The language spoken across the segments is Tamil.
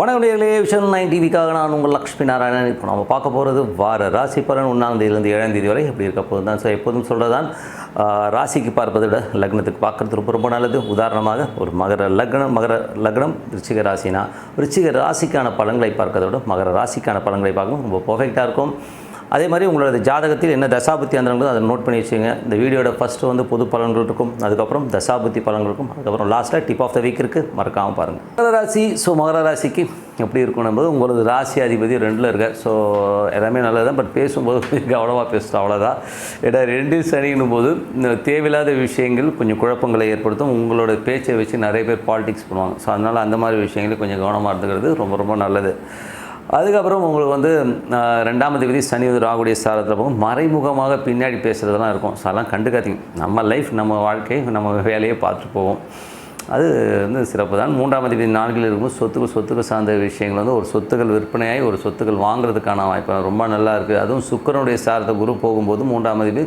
வணக்கங்களே விஷன் நைன் டிவிக்காக நான் உங்கள் லக்ஷ்மி நாராயணன். இப்போ நம்ம பார்க்க போகிறது வார ராசி பலன் ஒன்றாம் தேதியிலேருந்து ஏழாம் தேதி வரை எப்படி இருக்க போது தான் ஸோ எப்போதும் சொல்கிறதான் ராசிக்கு பார்ப்பதை விட லக்னத்துக்கு பார்க்குறது ரொம்ப ரொம்ப நல்லது. உதாரணமாக ஒரு மகர லக்னம் மகர லக்னம் ரிச்சிக ராசினா ரிச்சிக ராசிக்கான பலன்களை பார்க்கறதை விட மகர ராசிக்கான பலன்களை பார்க்கணும். ரொம்ப பர்ஃபெக்டாக இருக்கும். அதே மாதிரி உங்களோட ஜாதகத்தில் என்ன தசாபுத்தி அந்தரங்களோ அதை நோட் பண்ணி வச்சுங்க இந்த வீடியோட ஃபஸ்ட்டு வந்து பொது பலன்கள் இருக்கும் அதுக்கப்புறம் தசாபுத்தி பலன்கள் இருக்கும் அதுக்கப்புறம் லாஸ்ட்டில் டிப் ஆஃப் த வீக் இருக்குது மறக்காமல் பாருங்கள் மகர ராசி ஸோ மகர ராசிக்கு எப்படி இருக்கும் போது உங்களது ராசி அதிபதி ரெண்டில் இருக்க ஸோ எல்லாமே நல்லது தான் பட் பேசும்போது அவ்வளோவா கவனமாக பேசுகிறோம் அவ்வளோதான் ஏன்னா ரெண்டு சனின்னும் போது இந்த தேவையில்லாத விஷயங்கள் கொஞ்சம் குழப்பங்களை ஏற்படுத்தும். உங்களோட பேச்சை வச்சு நிறைய பேர் பாலிடிக்ஸ் பண்ணுவாங்க. ஸோ அதனால் அந்த மாதிரி விஷயங்கள் கொஞ்சம் கவனமாக இருந்துக்கிறது ரொம்ப ரொம்ப நல்லது. அதுக்கப்புறம் உங்களுக்கு வந்து ரெண்டாம் தேதி சனி வந்து ராகுடைய சாரத்தில் போகும். மறைமுகமாக பின்னாடி பேசுகிறதெல்லாம் இருக்கும். ஸோ அதெல்லாம் கண்டுக்காதீங்க. நம்ம லைஃப் நம்ம வாழ்க்கை நம்ம வேலையை பார்த்துட்டு போவோம். அது வந்து சிறப்பு தான். மூன்றாம் தேதி நான்கில் இருக்கும்போது சொத்துக்கு சொத்துக்கு சார்ந்த விஷயங்கள் வந்து ஒரு சொத்துக்கள் விற்பனையாகி ஒரு சொத்துக்கள் வாங்குறதுக்கான வாய்ப்பு ரொம்ப நல்லா இருக்குது அதுவும் சுக்கரனுடைய சார்ந்த குரு போகும்போது மூன்றாம் தேதி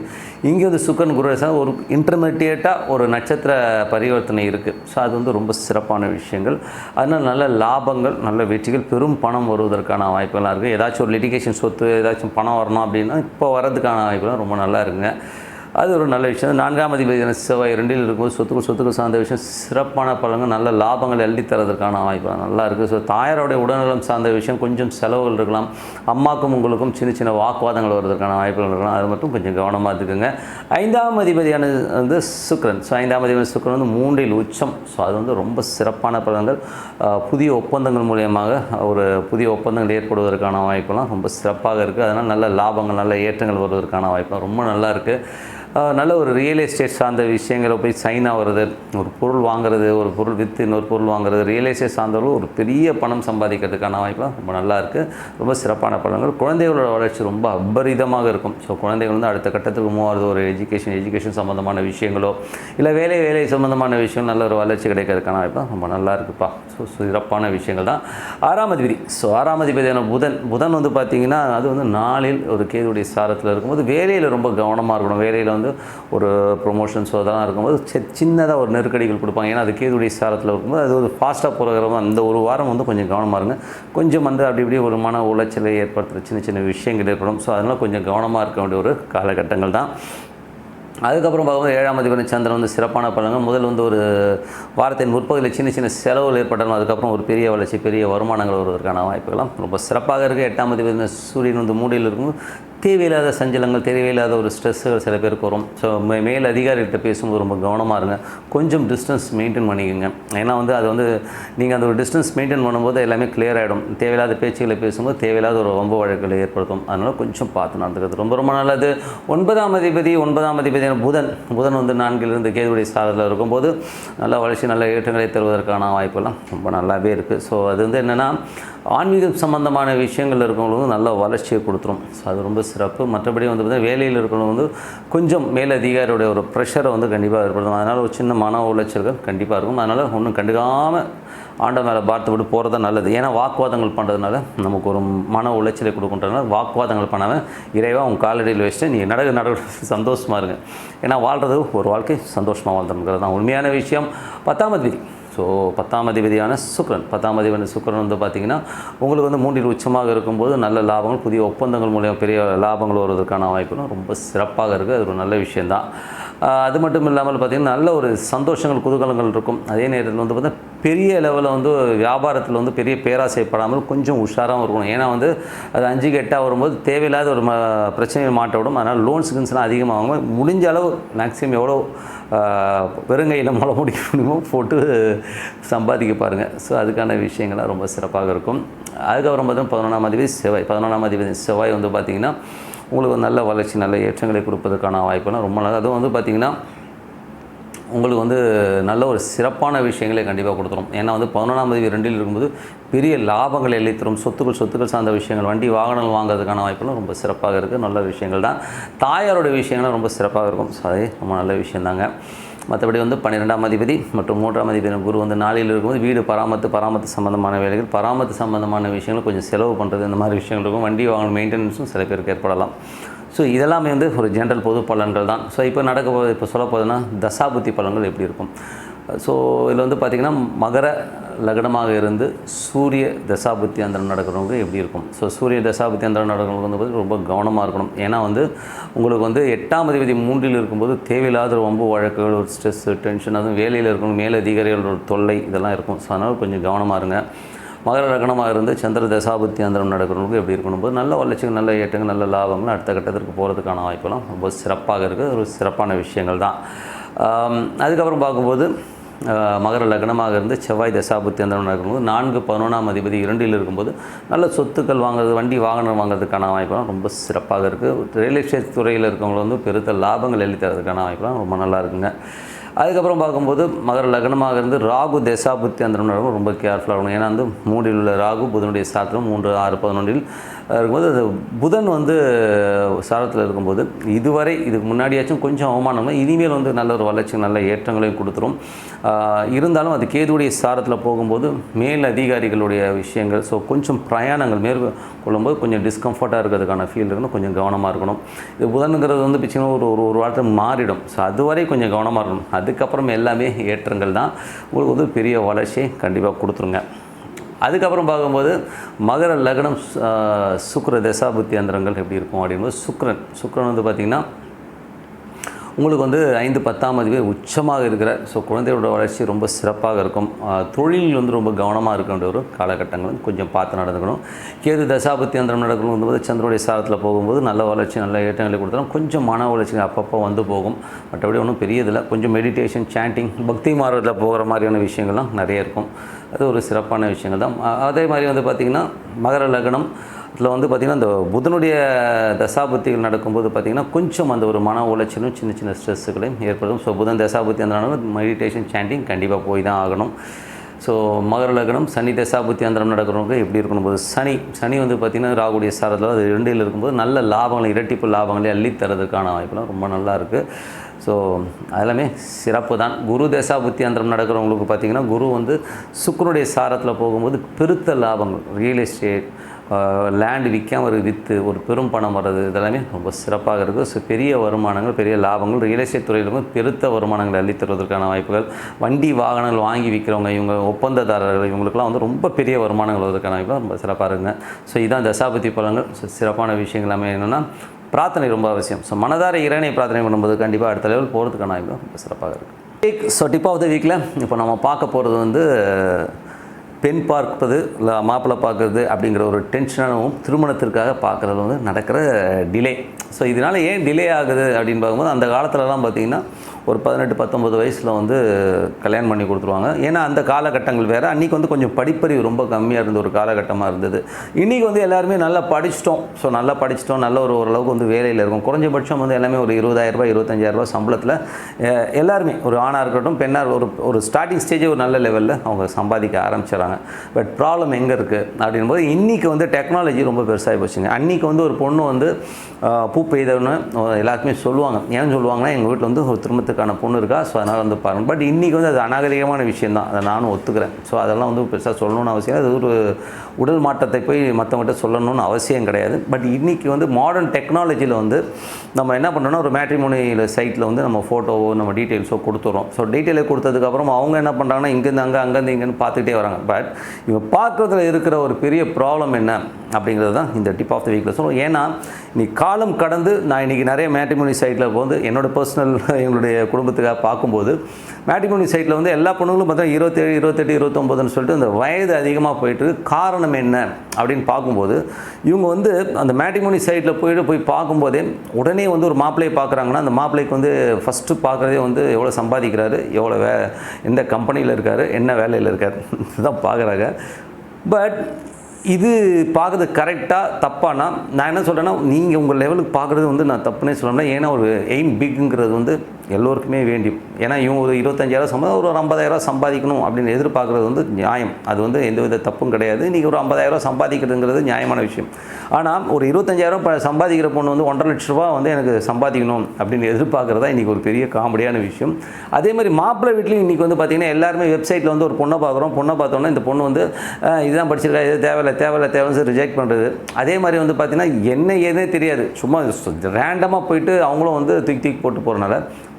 இங்கே வந்து சுக்கரன் குரு சார் ஒரு இன்டர்மீடியேட்டாக ஒரு நட்சத்திர பரிவர்த்தனை இருக்குது ஸோ அது வந்து ரொம்ப சிறப்பான விஷயங்கள். அதனால் நல்ல லாபங்கள் நல்ல வெற்றிகள் பெரும் பணம் வருவதற்கான வாய்ப்புகள்லாம் இருக்குது ஏதாச்சும் ஒரு லிட்டிகேஷன் சொத்து ஏதாச்சும் பணம் வரணும் அப்படின்னா இப்போ வரதுக்கான வாய்ப்புலாம் ரொம்ப நல்லா இருக்குங்க. அது ஒரு நல்ல விஷயம். நான்காம் அதிபதியான செவ்வாய் ரெண்டில் இருக்கும்போது சொத்துக்கு சொத்துக்கு சார்ந்த விஷயம் சிறப்பான பலன்கள் நல்ல லாபங்கள் எழுதித்தரதுக்கான வாய்ப்பு நல்லா இருக்குது ஸோ தாயாரோடைய உடல்நலம் சார்ந்த விஷயம் கொஞ்சம் செலவுகள் இருக்கலாம். அம்மாக்கும் உங்களுக்கும் சின்ன சின்ன வாக்குவாதங்கள் வருவதற்கான வாய்ப்புகள் இருக்கலாம். அது மட்டும் கொஞ்சம் கவனமாக இருக்குங்க ஐந்தாம் அதிபதியான வந்து சுக்ரன் ஸோ ஐந்தாம் அதிபதி சுக்ரன் வந்து மூன்றில் உச்சம். ஸோ அது வந்து ரொம்ப சிறப்பான பலன்கள். புதிய ஒப்பந்தங்கள் மூலியமாக ஒரு புதிய ஒப்பந்தங்கள் ஏற்படுவதற்கான வாய்ப்பெல்லாம் ரொம்ப சிறப்பாக இருக்குது அதனால் நல்ல லாபங்கள் நல்ல ஏற்றங்கள் வருவதற்கான வாய்ப்பு ரொம்ப நல்லா இருக்குது நல்ல ஒரு ரியல் எஸ்டேட் சார்ந்த விஷயங்களை போய் சைன் ஆகிறது ஒரு பொருள் வாங்குறது ஒரு பொருள் விற்று இன்னொரு பொருள் வாங்குறது ரியல் எஸ்டேட் சார்ந்தவர்கள் ஒரு பெரிய பணம் சம்பாதிக்கிறதுக்கான வாய்ப்பாக ரொம்ப நல்லா இருக்குது ரொம்ப சிறப்பான படங்கள் குழந்தைகளோட வளர்ச்சி ரொம்ப அபரிதமாக இருக்கும். ஸோ குழந்தைகள் வந்து அடுத்த கட்டத்துக்கு மூவாவது ஒரு எஜுகேஷன் எஜுகேஷன் சம்மந்தமான விஷயங்களோ இல்லை வேலை வேலை சம்மந்தமான விஷயம் நல்ல ஒரு வளர்ச்சி கிடைக்கிறதுக்கான வாய்ப்பு ரொம்ப நல்லா இருக்குப்பா. ஸோ சிறப்பான விஷயங்கள் தான். ஆறாம் அதிபதி. ஸோ ஆறாம் அதிபதியான புதன். புதன் வந்து பார்த்திங்கன்னா அது வந்து நாளில் ஒரு கேதுடைய சாரத்தில் இருக்கும்போது வேலையில் ரொம்ப கவனமாக இருக்கணும். வேலையில் வந்து ஒரு ப்ரொமோஷன்ஸோ அதெல்லாம் இருக்கும்போது சி- சின்னதாக ஒரு நெருக்கடிகள் கொடுப்பாங்க. ஏன்னா அது கேதுடைய சாரத்தில் இருக்கும்போது அது ஒரு ஃபாஸ்ட்டாக போகிற அந்த ஒரு வாரம் வந்து கொஞ்சம் கவனமாக இருங்க. கொஞ்சம் வந்து அப்படி இப்படி ஒரு மன உளைச்சலை ஏற்படுத்துகிற சின்ன சின்ன விஷயங்கள் ஏற்படும். ஸோ அதனால் கொஞ்சம் கவனமாக இருக்க வேண்டிய ஒரு காலகட்டங்கள் தான். அதுக்கப்புறம் பார்க்கும்போது ஏழாம் அதிபதி சந்திரன் வந்து சிறப்பான பலன்கள். முதல் வந்து ஒரு வாரத்தின் முற்பகுதியில் சின்ன சின்ன செலவுகள் ஏற்பட்டாலும் அதுக்கப்புறம் ஒரு பெரிய வளர்ச்சி பெரிய வருமானங்கள் வருவதற்கான வாய்ப்புகள்லாம் ரொம்ப சிறப்பாக இருக்குது எட்டாம் அதிபதி சூரியன் வந்து மூடியில் இருக்கும் தேவையில்லாத சஞ்சலங்கள் தேவையில்லாத ஒரு ஸ்ட்ரெஸ்ஸுகள் சில பேருக்கு வரும். ஸோ மே- மேல் அதிகாரிகிட்ட பேசும்போது ரொம்ப கவனமாக இருங்க. கொஞ்சம் டிஸ்டன்ஸ் மெயின்டைன் பண்ணிக்கோங்க. ஏன்னா வந்து அது வந்து நீங்கள் அந்த ஒரு டிஸ்டன்ஸ் மெயின்டைன் பண்ணும்போது எல்லாமே கிளியர் ஆகிடும் தேவையில்லாத பேச்சுகளை பேசும்போது தேவையில்லாத ஒரு வம்பு வழக்குகளை ஏற்படுத்தும். அதனால் கொஞ்சம் பார்த்து நடந்துக்கிறது ரொம்ப ரொம்ப நல்லது. ஒன்பதாம் அதிபதி ஒன்பதாம் அதிபதி புதன். புதன் வந்து நான்கிலிருந்து கேதுடைய சாதத்தில் இருக்கும்போது நல்ல வளர்ச்சி நல்ல ஏற்றங்களை தருவதற்கான வாய்ப்பெல்லாம் ரொம்ப நல்லாவே இருக்குது ஸோ அது வந்து என்னென்னா ஆன்மீகம் சம்பந்தமான விஷயங்கள் இருக்கிறவங்களுக்கு நல்ல வளர்ச்சியை கொடுத்துரும். ஸோ அது ரொம்ப சிறப்பு. மற்றபடி வந்து பார்த்தீங்கன்னா வேலையில் இருக்கிறவங்க வந்து கொஞ்சம் மேலதிகாரியோடைய ஒரு ப்ரெஷரை வந்து கண்டிப்பாக ஏற்படுத்தும். அதனால் ஒரு சின்ன மன உளைச்சல்கள் கண்டிப்பாக இருக்கும். அதனால் ஒன்றும் கண்டுக்காமல் ஆண்ட மேலே பார்த்து விட்டு போகிறது தான் நல்லது. ஏன்னா வாக்குவாதங்கள் பண்ணுறதுனால நமக்கு ஒரு மன உளைச்சலை கொடுக்குன்றதுனால வாக்குவாதங்கள் பண்ணாமல் இறைவாக உங்கள் காலடியில் வச்சுட்டு நீ நடக்க நடக்க சந்தோஷமாக இருங்க. ஏன்னா வாழ்கிறது ஒரு வாழ்க்கை சந்தோஷமாக வாழ்ந்துருங்கிறது தான் உண்மையான விஷயம். பத்தாம் ஸோ பத்தாம் அதிபதியான சுக்ரன் பத்தாம் அதிபதி சுக்கிரன் வந்து பார்த்திங்கன்னா உங்களுக்கு வந்து மூன்றில் உச்சமாக இருக்கும்போது நல்ல லாபங்கள் புதிய ஒப்பந்தங்கள் மூலியம் பெரிய லாபங்கள் வருவதற்கான வாய்ப்புகளும் ரொம்ப சிறப்பாக இருக்குது அது ஒரு நல்ல விஷயந்தான் அது மட்டும் இல்லாமல் பார்த்திங்கன்னா நல்ல ஒரு சந்தோஷங்கள் குதூகலங்கள் இருக்கும். அதே நேரத்தில் வந்து பார்த்தீங்கன்னா பெரிய லெவலில் வந்து வியாபாரத்தில் வந்து பெரிய பேராசைப்படாமல் கொஞ்சம் உஷாராகவும் இருக்கணும். ஏன்னா வந்து அது அஞ்சு கெட்டாக வரும்போது தேவையில்லாத ஒரு ம பிரச்சனையை மாட்ட விடும் அதனால் லோன்ஸ் கின்ஸ்லாம் அதிகமாகும் முடிஞ்ச அளவு மேக்ஸிமம் எவ்வளோ வெறுங்கையில் மழை முடிக்க முடியுமோ போட்டு சம்பாதிக்க பாருங்கள் ஸோ அதுக்கான விஷயங்கள்லாம் ரொம்ப சிறப்பாக இருக்கும். அதுக்கப்புறம் பார்த்தீங்கன்னா பதினொன்றாம் அதிபதி செவ்வாய். பதினொன்றாம் அதிபதி செவ்வாய் வந்து பார்த்திங்கன்னா உங்களுக்கு நல்ல வளர்ச்சி நல்ல ஏற்றங்களை கொடுப்பதற்கான வாய்ப்புலாம் ரொம்ப நல்லது. அதுவும் வந்து பார்த்திங்கன்னா உங்களுக்கு வந்து நல்ல ஒரு சிறப்பான விஷயங்களை கண்டிப்பாக கொடுத்துரும். ஏன்னா வந்து பதினொன்றாம் தேதி ரெண்டில் இருக்கும்போது பெரிய லாபங்களை எழுதி தரும் சொத்துக்கள் சொத்துக்கள் சார்ந்த விஷயங்கள் வண்டி வாகனங்கள் வாங்குறதுக்கான வாய்ப்புகளும் ரொம்ப சிறப்பாக இருக்குது நல்ல விஷயங்கள் தான். தாயாரோட விஷயங்களும் ரொம்ப சிறப்பாக இருக்கும். ஸோ ரொம்ப நல்ல விஷயந்தாங்க. மற்றபடி வந்து பன்னிரெண்டாம் அதிபதி மற்றும் மூன்றாம் அதிபதி குரு வந்து நாளில் இருக்கும்போது வீடு பராமத்து பராமத்து சம்பந்தமான வேலைகள் பராமத்து சம்பந்தமான விஷயங்கள் கொஞ்சம் செலவு பண்ணுறது இந்த மாதிரி விஷயங்கள் இருக்கும். வண்டி வாகன மெயின்டெனன்ஸும் சில பேருக்கு ஏற்படலாம். ஸோ இதெல்லாமே வந்து ஒரு ஜென்ரல் பொது பலன்கள் தான். ஸோ இப்போ நடக்க போது இப்போ சொல்ல போதுன்னா தசாபுத்தி பலன்கள் எப்படி இருக்கும்? ஸோ இதில் வந்து பார்த்திங்கன்னா மகர லக்னமாக இருந்து சூரிய தசாபுத்தி அந்தரம் நடக்கிறவங்க எப்படி இருக்கும்? ஸோ சூரிய தசாபுத்தி அந்தரம் நடக்கிறவங்க வந்து பார்த்திங்கன்னா ரொம்ப கவனமாக இருக்கணும். ஏன்னா வந்து உங்களுக்கு வந்து எட்டாம் அதிபதி மூன்றில் இருக்கும்போது தேவையில்லாத ரொம்ப வழக்குகள் ஒரு ஸ்ட்ரெஸ்ஸு டென்ஷன் அதுவும் வேலையில் இருக்கணும் மேலதிகாரிகளோட தொல்லை இதெல்லாம் இருக்கும். ஸோ அதனால் கொஞ்சம் கவனமாக இருங்க. மகர ரகணமாக இருந்து சந்திர தசாபுத்தி அந்தரம் நடக்கிறவங்களுக்கு எப்படி இருக்கணும்? போது நல்ல வளர்ச்சிகள் நல்ல ஏற்றங்கள் நல்ல லாபங்கள் அடுத்த கட்டத்திற்கு போகிறதுக்கான வாய்ப்பெல்லாம் ரொம்ப சிறப்பாக இருக்குது ஒரு சிறப்பான விஷயங்கள் தான். அதுக்கப்புறம் பார்க்கும்போது மகர லக்னமாக இருந்து செவ்வாய் தசாபுத்தி அந்தரம் நடக்கும்போது நான்கு பதினொன்றாம் அதிபதி இரண்டில் இருக்கும்போது நல்ல சொத்துக்கள் வாங்குறது வண்டி வாகனம் வாங்குறதுக்கான வாய்ப்பெல்லாம் ரொம்ப சிறப்பாக இருக்குது ரியல் எஸ்டேட் துறையில் இருக்கவங்களை வந்து பெருத்த லாபங்கள் எழுதி தரதுக்கான வாய்ப்பெல்லாம் ரொம்ப நல்லா இருக்குங்க. அதுக்கப்புறம் பார்க்கும்போது மகர லக்னமாக இருந்து ராகு தசாபுத்தி அந்த ரொம்ப கேர்ஃபுல்லாக இருக்கணும். ஏன்னா வந்து மூன்றில் உள்ள ராகு புதனுடைய சாத்திரம் மூன்று ஆறு பதினொன்றில் இருக்கும்போது அது புதன் வந்து சாரத்தில் இருக்கும்போது இதுவரை இதுக்கு முன்னாடியாச்சும் கொஞ்சம் அவமானம் இனிமேல் வந்து நல்ல ஒரு வளர்ச்சி நல்ல ஏற்றங்களையும் கொடுத்துரும். இருந்தாலும் அது கேதுடைய சாரத்தில் போகும்போது மேல் அதிகாரிகளுடைய விஷயங்கள் ஸோ கொஞ்சம் பிரயாணங்கள் மேற்கொள்ளும்போது கொஞ்சம் டிஸ்கம்ஃபர்ட்டாக இருக்கிறதுக்கான ஃபீல் இருக்கணும் கொஞ்சம் கவனமாக இருக்கணும். இது புதனுங்கிறது வந்து பிச்சுன்னா ஒரு ஒரு ஒரு வாரத்தில் மாறிடும். ஸோ அதுவரை கொஞ்சம் கவனமாக இருக்கணும். அதுக்கப்புறம் எல்லாமே ஏற்றங்கள் தான். உங்களுக்கு வந்து பெரிய வளர்ச்சியை கண்டிப்பாக கொடுத்துருங்க. அதுக்கப்புறம் பார்க்கும்போது மகர லக்னம் சுக்ர தசாபுத்தி அந்தரங்கள் எப்படி இருக்கும் அப்படிங்கும்போது சுக்ரன் சுக்ரன் வந்து பார்த்திங்கன்னா உங்களுக்கு வந்து ஐந்து பத்தாம் மதிப்பு உச்சமாக இருக்கிற ஸோ குழந்தையோட வளர்ச்சி ரொம்ப சிறப்பாக இருக்கும். தொழில் வந்து ரொம்ப கவனமாக இருக்க வேண்டிய ஒரு காலகட்டங்கள் கொஞ்சம் பார்த்து நடந்துக்கணும். கேது தசாபத்தி அந்தரம் நடக்கணும் போது சந்திரோடைய சாரத்தில் போகும்போது நல்ல வளர்ச்சி நல்ல ஏற்றங்களை கொடுத்தாலும் கொஞ்சம் மன வளர்ச்சி அப்பப்போ வந்து போகும். மற்றபடி ஒன்றும் பெரியதில்லை. கொஞ்சம் மெடிடேஷன் சாண்டிங் பக்தி மார்க்கத்தில் போகிற மாதிரியான விஷயங்கள்லாம் நிறைய இருக்கும். அது ஒரு சிறப்பான விஷயங்கள் தான். அதே மாதிரி வந்து பார்த்திங்கன்னா மகர லக்னம் இதில் வந்து பார்த்திங்கன்னா இந்த புதனுடைய தசாபுத்திகள் நடக்கும்போது பார்த்திங்கன்னா கொஞ்சம் அந்த ஒரு மன உளைச்சலும் சின்ன சின்ன ஸ்ட்ரெஸ்ஸுகளையும் ஏற்படும். ஸோ புதன் தசாபுத்தி அந்த மெடிடேஷன் சாண்டிங் கண்டிப்பாக போய் தான் ஆகணும். ஸோ மகர லக்னம் சனி தசாபுத்தி அந்தரம் நடக்கிறவங்க எப்படி இருக்கணும்? போது சனி சனி வந்து பார்த்திங்கன்னா ராகுடைய சாரத்தில் அது ரெண்டில் இருக்கும்போது நல்ல லாபங்களை இரட்டிப்பு லாபங்களை அள்ளி தரதுக்கான வாய்ப்புலாம் ரொம்ப நல்லா இருக்குது ஸோ அதெல்லாமே சிறப்பு தான். குரு தசாபுத்தி அந்தரம் நடக்கிறவங்களுக்கு பார்த்திங்கன்னா குரு வந்து சுக்கரனுடைய சாரத்தில் போகும்போது பெருத்த லாபங்கள் ரியல் எஸ்டேட் லேண்டு விற்காம ஒரு விற்று ஒரு பெரும் பணம் வர்றது இதெல்லாமே ரொம்ப சிறப்பாக இருக்குது ஸோ பெரிய வருமானங்கள் பெரிய லாபங்கள் ரியல் எஸ்டேட் துறையில் வந்து பெருத்த வருமானங்களை அள்ளித் தருவதற்கான வாய்ப்புகள். வண்டி வாகனங்கள் வாங்கி விற்கிறவங்க இவங்க ஒப்பந்ததாரர்கள் இவங்களுக்குலாம் வந்து ரொம்ப பெரிய வருமானங்கள் வருவதற்கான வாய்ப்பு ரொம்ப சிறப்பாக இருக்குங்க. ஸோ இதுதான் தசாபதி பலங்கள் ஸோ சிறப்பான விஷயங்கள் எல்லாமே என்னென்னா பிரார்த்தனை ரொம்ப அவசியம். ஸோ மனதார இறைனை பிரார்த்தனை பண்ணும்போது கண்டிப்பாக அடுத்த லெவல் போகிறதுக்கான வாய்ப்பு ரொம்ப சிறப்பாக இருக்குது ஸோ டிப் ஆஃப் த வீக்கில் இப்போ நம்ம பார்க்க போகிறது வந்து பெண் பார்ப்பது இல்லை மாப்பிள்ளை பார்க்குறது அப்படிங்கிற ஒரு டென்ஷனாகவும் திருமணத்திற்காக பார்க்குறது வந்து நடக்கிற டிலே ஸோ இதனால் ஏன் டிலே ஆகுது அப்படின்னு பார்க்கும்போது அந்த காலத்துலலாம் பார்த்திங்கன்னா ஒரு பதினெட்டு பத்தொம்பது வயசில் வந்து கல்யாணம் பண்ணி கொடுத்துருவாங்க. ஏன்னா அந்த காலகட்டங்கள் வேறு. அன்றைக்கி வந்து கொஞ்சம் படிப்பறிவு ரொம்ப கம்மியாக இருந்த ஒரு காலகட்டமாக இருந்தது. இன்றைக்கி வந்து எல்லாருமே நல்லா படிச்சிட்டோம். ஸோ நல்லா படிச்சிட்டோம். நல்ல ஒரு ஓரளவுக்கு வந்து வேலையில் இருக்கும். குறைஞ்சபட்சம் வந்து எல்லாமே ஒரு இருபதாயிரரூபா இருபத்தஞ்சாயிரரூபா சம்பளத்தில் எல்லாருமே ஒரு ஆணாக இருக்கட்டும் பெண்ணாக ஒரு ஒரு ஸ்டார்டிங் ஸ்டேஜே ஒரு நல்ல லெவலில் அவங்க சம்பாதிக்க ஆரம்பிச்சிடறாங்க. பட் ப்ராப்ளம் எங்கே இருக்குது அப்படின்போது இன்றைக்கி வந்து டெக்னாலஜி ரொம்ப பெருசாகி போச்சுங்க. அன்றைக்கி வந்து ஒரு பொண்ணு வந்து பூ பெய்தவன்னு எல்லாருக்குமே சொல்லுவாங்க. ஏன்னு சொல்லுவாங்கன்னா எங்கள் வீட்டில் வந்து ஒரு திரும்ப கொடுக்கறதுக்கான பொண்ணு இருக்கா? ஸோ அதனால் வந்து பாருங்க. பட் இன்றைக்கி வந்து அது அநாகரிகமான விஷயம் தான் அதை நானும் ஒத்துக்கிறேன். ஸோ அதெல்லாம் வந்து பெருசாக சொல்லணும்னு அவசியம் அது ஒரு உடல் மாற்றத்தை போய் மற்றவங்ககிட்ட சொல்லணும்னு அவசியம் கிடையாது. பட் இன்றைக்கி வந்து மாடர்ன் டெக்னாலஜியில் வந்து நம்ம என்ன பண்ணுறோம்னா ஒரு மேட்ரிமோனியில் சைட்டில் வந்து நம்ம ஃபோட்டோவோ நம்ம டீட்டெயில்ஸோ கொடுத்துறோம் ஸோ டீட்டெயிலை கொடுத்ததுக்கப்புறம் அவங்க என்ன பண்ணுறாங்கன்னா இங்கேருந்து அங்கே அங்கேருந்து இங்கேன்னு பார்த்துக்கிட்டே வராங்க. பட் இவங்க பார்க்குறதுல இருக்கிற ஒரு பெரிய ப்ராப்ளம் என்ன அப்படிங்கிறது தான் இந்த டிப் ஆஃப் த வீக்கில் சொல்லுவோம் ஏன்னா நீ காலம் கடந்து நான் இன்றைக்கி நிறைய மேட்ரிமோனி சைட்டில் வந்து என்னோடய பர்சனல் எங்களுடைய குடும்பத்துக்காக பார்க்கும்போது மேட்ரிமோனி சைட்டில் வந்து எல்லா பொண்ணுங்களும் பார்த்தா இருபத்தேழு இருபத்தெட்டு இருபத்தொம்போதுன்னு சொல்லிட்டு அந்த வயது அதிகமாக போயிட்டு காரணம் என்ன அப்படின்னு பார்க்கும்போது இவங்க வந்து அந்த மேட்ரிமோனி சைட்டில் போயிட்டு போய் பார்க்கும்போதே உடனே வந்து ஒரு மாப்பிள்ளையை பார்க்குறாங்கன்னா அந்த மாப்பிள்ளைக்கு வந்து ஃபஸ்ட்டு பார்க்குறதே வந்து எவ்வளோ சம்பாதிக்கிறாரு எவ்வளோ வே எந்த கம்பெனியில் இருக்கார் என்ன வேலையில் இருக்கார் இதுதான் பார்க்குறாங்க. பட் இது பார்க்குறது கரெக்டாக தப்பானா? நான் என்ன சொல்கிறேன்னா நீங்கள் உங்கள் லெவலுக்கு பார்க்குறது வந்து நான் தப்புனே சொல்லணும்னா ஏன்னா ஒரு எய்ம் பிக்குங்கிறது வந்து எல்லோருக்குமே வேண்டியும் ஏன்னா இவங்க ஒரு இருபத்தஞ்சாயிரம் சம்பளம் ஒரு ஐம்பதாயிரம் சம்பாதிக்கணும் அப்படின்னு எதிர்பார்க்குறது வந்து நியாயம். அது வந்து எந்த வித தப்பும் கிடையாது. நீங்கள் ஒரு ஐம்பதாயிரம் சம்பாதிக்கிறதுங்கிறது நியாயமான விஷயம். ஆனால் ஒரு இருபத்தஞ்சாயிரம் சம்பாதிக்கிற பொண்ணு வந்து ஒன்றரை லட்ச ரூபா வந்து எனக்கு சம்பாதிக்கணும் அப்படின்னு எதிர்பார்க்குறதா இன்றைக்கி ஒரு பெரிய காமெடியான விஷயம். அதே மாதிரி மாப்பிள்ளை வீட்லையும் இன்றைக்கி வந்து பார்த்திங்கன்னா எல்லாருமே வெப்சைட்டில் வந்து ஒரு பொண்ணை பார்க்குறோம் பொண்ணை பார்த்தோன்னா இந்த பொண்ணு வந்து இதுதான் படிச்சிருக்கா இது தேவையில்லை தேவையில்லை தேவைன்னு சொல்லி ரிஜெக்ட் பண்ணுறது அதே மாதிரி வந்து பார்த்திங்கன்னா என்ன ஏதே தெரியாது. சும்மா ரேண்டமாக போயிட்டு அவங்களும் வந்து தூக்கி தூக்கி போட்டு போகிறனால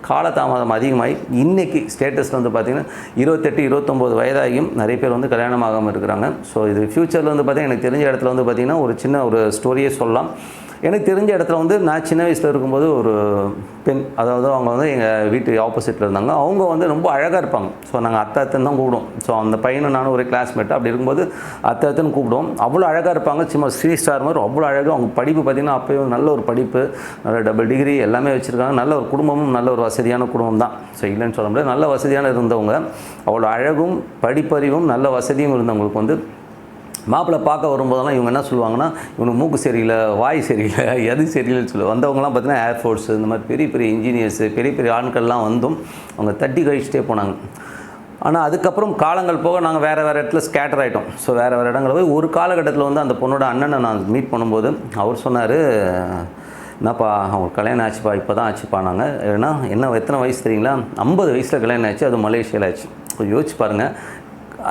காலதாமதம் அதிகமாகி இன்றைக்கி ஸ்டேட்டஸில் வந்து பார்த்திங்கன்னா இருபத்தெட்டு இருபத்தொம்போது வயதாகியும் நிறைய பேர் வந்து கல்யாணம் ஆகாமல் இருக்கிறாங்க. ஸோ இது ஃப்யூச்சரில் வந்து பார்த்திங்கன்னா எனக்கு தெரிஞ்ச இடத்துல வந்து பார்த்திங்கன்னா ஒரு சின்ன ஒரு ஸ்டோரியே சொல்லலாம். எனக்கு தெரிஞ்ச இடத்துல வந்து நான் சின்ன வயசில் இருக்கும்போது ஒரு பெண் அதாவது அவங்க வந்து எங்கள் வீட்டு ஆப்போசிட்டில் இருந்தாங்க. அவங்க வந்து ரொம்ப அழகாக இருப்பாங்க. ஸோ நாங்கள் அத்தை அத்தன் தான் கூப்பிடுவோம். ஸோ அந்த பையனும் நானும் ஒரு கிளாஸ்மேட் அப்படி இருக்கும்போது அத்தை அத்தன் கூப்பிடுவோம். அவ்வளோ அழகாக இருப்பாங்க. சும்மா ஸ்ரீ ஸ்டார் மாதிரி அவ்வளோ அழகாக அவங்க படிப்பு பார்த்திங்கன்னா அப்போயும் நல்ல ஒரு படிப்பு. நல்ல டபுள் டிகிரி எல்லாமே வச்சுருக்காங்க. நல்ல ஒரு குடும்பமும் நல்ல ஒரு வசதியான குடும்பம் தான். ஸோ இல்லைன்னு சொல்ல முடியாது. நல்ல வசதியான இருந்தவங்க. அவ்வளோ அழகும் படிப்பறிவும் நல்ல வசதியும் இருந்தவங்களுக்கு வந்து மாப்பிள்ளை பார்க்க வரும்போதெல்லாம் இவங்க என்ன சொல்லுவாங்கன்னா இவனுக்கு மூக்கு சரியில்லை வாய் சரியில்லை எது சரியில்லைன்னு சொல்லி. வந்தவங்கலாம் பார்த்தீங்கன்னா ஏர்ஃபோர்ஸ் இந்த மாதிரி பெரிய பெரிய இன்ஜினியர்ஸு பெரிய பெரிய ஆண்கள்லாம் வந்தும் அவங்க தட்டி கழிச்சிட்டே போனாங்க. ஆனால் அதுக்கப்புறம் காலங்கள் போக நாங்கள் வேறு வேறு இடத்துல ஸ்கேட்டர் ஆகிட்டோம் ஸோ வேறு வேறு இடங்களில் போய் ஒரு காலகட்டத்தில் வந்து அந்த பொண்ணோட அண்ணனை நான் மீட் பண்ணும்போது அவர் சொன்னார் என்னப்பா அவங்க கல்யாணம் ஆச்சுப்பா இப்போ தான் ஆச்சுப்பா நாங்கள் ஏன்னா என்ன எத்தனை வயசு தெரியுங்களா? ஐம்பது வயசில் கல்யாணம் ஆச்சு அது மலேசியாவில் ஆச்சு. கொஞ்சம் யோசிச்சு பாருங்கள்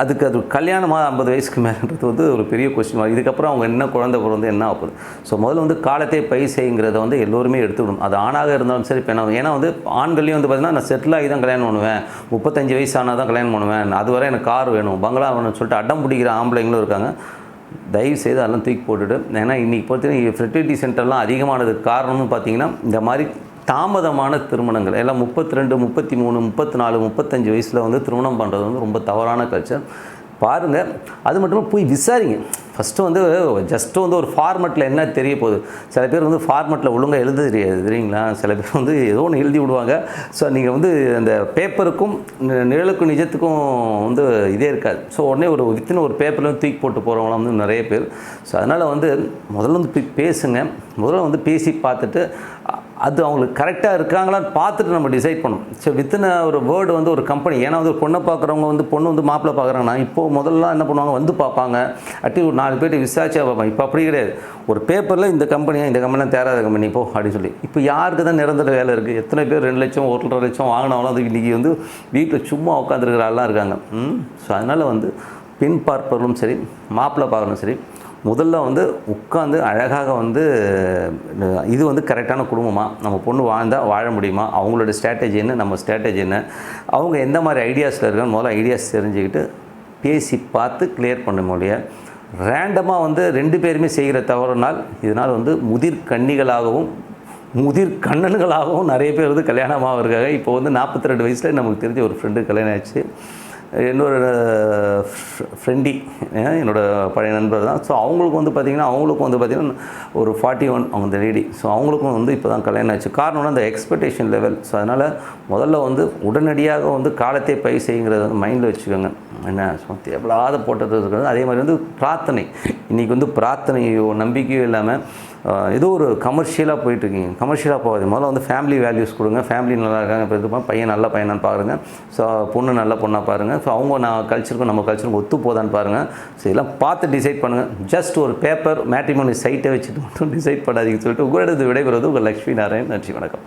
அதுக்கு அது கல்யாணமாக ஐம்பது வயசுக்கு மேலேன்றது வந்து ஒரு பெரிய கொஸ்டின் மார்க் இதுக்கப்புறம் அவங்க என்ன குழந்தை பிறந்து என்ன ஆகுது ஸோ முதல்ல வந்து காலத்தை பை செய்யுங்கிறத வந்து எல்லோருமே எடுத்துக்கணும் அது ஆணாக இருந்தாலும் சரி பெண்ணாக ஏன்னா வந்து ஆண்கள்லேயும் வந்து பார்த்தீங்கன்னா நான் செட்டில் ஆகி தான் கல்யாணம் பண்ணுவேன். முப்பத்தஞ்சு வயசு ஆனால் தான் கல்யாணம் பண்ணுவேன். அது வரை எனக்கு கார் வேணும். பங்களா வேணும்னு சொல்லிட்டு அடம் பிடிக்கிற ஆம்பளைங்களும் இருக்காங்க. தயவு செய்து அதெல்லாம் தூக்கி போட்டுட்டு. ஏன்னா இன்றைக்கி பார்த்தீங்கன்னா ஃபெர்டிலிட்டி சென்டர்லாம் அதிகமானதுக்கு காரணம்னு பார்த்தீங்கன்னா இந்த மாதிரி தாமதமான திருமணங்கள். எல்லாம் முப்பத்தி ரெண்டு முப்பத்தி மூணு முப்பத்தி நாலு முப்பத்தஞ்சு வயசில் வந்து திருமணம் பண்ணுறது வந்து ரொம்ப தவறான கல்ச்சர். பாருங்கள் அது மட்டும் போய் விசாரிங்க. ஃபஸ்ட்டு வந்து ஜஸ்ட்டு வந்து ஒரு ஃபார்மெட்டில் என்ன தெரிய போகுது? சில பேர் வந்து ஃபார்மெட்டில் ஒழுங்காக எழுத தெரியாது தெரியுங்களா? சில பேர் வந்து ஏதோ ஒன்று எழுதி விடுவாங்க. ஸோ நீங்கள் வந்து அந்த பேப்பருக்கும் நிழலுக்கும் நிஜத்துக்கும் வந்து இதே இருக்காது. ஸோ உடனே ஒரு வித்தின் ஒரு பேப்பரில் தூக்கி போட்டு போகிறவங்களாம் வந்து நிறைய பேர். ஸோ அதனால் வந்து முதல்ல வந்து பேசுங்க. முதல்ல வந்து பேசி பார்த்துட்டு அது அவங்களுக்கு கரெக்டாக இருக்காங்களான்னு பார்த்துட்டு நம்ம டிசைட் பண்ணணும். ஸோ வித்தின் ஒரு வேர்டு வந்து ஒரு கம்பெனி ஏன்னா வந்து ஒரு பொண்ணை பார்க்குறவங்க வந்து பொண்ணு வந்து மாப்பிள்ளை பார்க்குறாங்கன்னா இப்போது முதல்ல என்ன பண்ணுவாங்க? வந்து பார்ப்பாங்க. அட்டி ஒரு நாலு பேர்ட்டு விசாரிச்சா பார்ப்பாங்க. இப்போ அப்படி கிடையாது. ஒரு பேப்பரில் இந்த கம்பெனியாக இந்த கம்பெனியாக தேராத கம்பெனி போ அப்படின்னு சொல்லி. இப்போ யாருக்கு தான் நிரந்தர வேலை இருக்குது எத்தனை பேர் ரெண்டு லட்சம் ஒன்றரை லட்சம் வாங்கினாலும் அது இன்றைக்கி வந்து வீட்டில் சும்மா உட்காந்துருக்கிறாள்லாம் இருக்காங்க. ம். ஸோ அதனால் வந்து பெண் பார்ப்பவர்களும் சரி மாப்பிள்ளை பார்க்கணும் சரி முதல்ல வந்து உட்காந்து அழகாக வந்து இது வந்து கரெக்டான குடும்பமா? நம்ம பொண்ணு வாழ்ந்தால் வாழ முடியுமா? அவங்களோட ஸ்ட்ராட்டஜி என்ன? நம்ம ஸ்ட்ராட்டஜி என்ன? அவங்க எந்த மாதிரி ஐடியாஸில் இருக்கான்னு முதல்ல ஐடியாஸ் தெரிஞ்சுக்கிட்டு பேசி பார்த்து கிளியர் பண்ண முடியாது ரேண்டமாக வந்து ரெண்டு பேருமே செய்கிற தவறுனால் இதனால் வந்து முதிர் கண்ணிகளாகவும் முதிர் கண்ணன்களாகவும் நிறைய பேர் வந்து கல்யாணமாக இருக்காங்க இப்போ வந்து நாற்பத்தி ரெண்டு வயசில் நமக்கு தெரிஞ்ச ஒரு ஃப்ரெண்டு கல்யாணம் ஆச்சு என்னோட ஃப்ரெண்டி என்னோட பழைய நண்பர் தான். ஸோ அவங்களுக்கு வந்து பார்த்திங்கன்னா அவங்களுக்கும் வந்து பார்த்திங்கன்னா ஒரு ஃபார்ட்டி ஒன் அவங்க லேடி ஸோ அவங்களுக்கும் வந்து இப்போ தான் கல்யாணம் ஆச்சு. காரணம்னா அந்த எக்ஸ்பெக்டேஷன் லெவல் ஸோ அதனால் முதல்ல வந்து உடனடியாக வந்து காலத்தை பை செய்யுங்கிறத வந்து மைண்டில் வச்சுக்கோங்க. என்ன தேவையில்லாத போட்டது இருக்கிறது. அதே மாதிரி வந்து பிரார்த்தனை. இன்றைக்கி வந்து பிரார்த்தனையோ நம்பிக்கையோ இல்லாமல் ஏதோ ஒரு கமர்ஷியலாக போயிட்டுருக்கீங்க. கமர்ஷியலாக போகாது முதல்ல வந்து ஃபேமிலி வேல்யூஸ் கொடுங்க. ஃபேமிலி நல்லா இருக்காங்க இப்போ பையன் நல்ல பையனான்னு பாருங்க. ஸோ பொண்ணு நல்ல பொண்ணாக பாருங்கள் ஸோ அவங்க நான் கல்ச்சருக்கும் நம்ம கல்ச்சருக்கும் ஒத்து போதான்னு பாருங்கள் ஸோ இதெல்லாம் பார்த்து டிசைட் பண்ணுங்கள் ஜஸ்ட் ஒரு பேப்பர் மேட்ரிமோனி சைட்டை வச்சுட்டு மட்டும் டிசைட் பண்ணாதீங்கன்னு சொல்லிட்டு உங்களோட விடைபெறுவது உங்கள் லக்ஷ்மி நாராயண் நன்றி வணக்கம்.